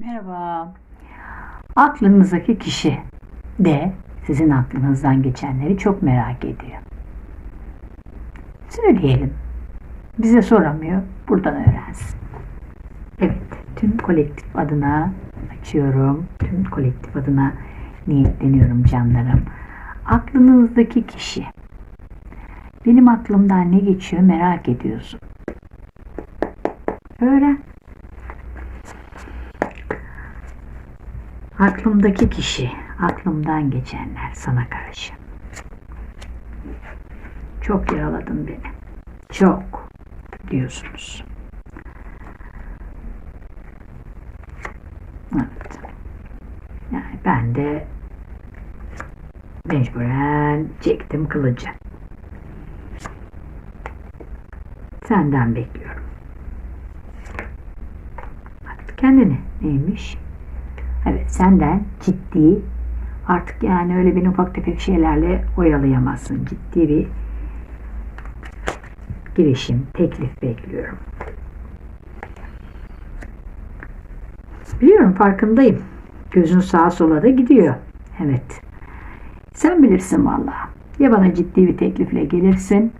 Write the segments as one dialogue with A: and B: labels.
A: Merhaba. Aklınızdaki kişi de sizin aklınızdan geçenleri çok merak ediyor. Söyleyelim. Bize soramıyor. Buradan öğrensin. Evet. Tüm kolektif adına açıyorum. Tüm kolektif adına niyetleniyorum canlarım. Aklınızdaki kişi. Benim aklımdan ne geçiyor merak ediyorsun. Öğren. Aklımdaki kişi, aklımdan geçenler sana karşı. Çok yaraladın beni. Çok diyorsunuz. Evet. Yani ben de mecburen çektim kılıcı. Senden bekliyorum. Bak kendini neymiş? Evet senden ciddi artık yani öyle beni ufak tefek şeylerle oyalayamazsın. Ciddi bir girişim, teklif bekliyorum. Biliyorum farkındayım. Gözün sağa sola da gidiyor. Evet. Sen bilirsin vallahi. Ya bana ciddi bir teklifle gelirsin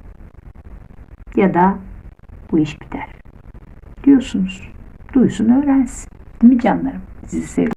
A: ya da bu iş biter. Diyorsunuz. Duysun öğrensin. Değil mi canlarım? Sizi seviyorum.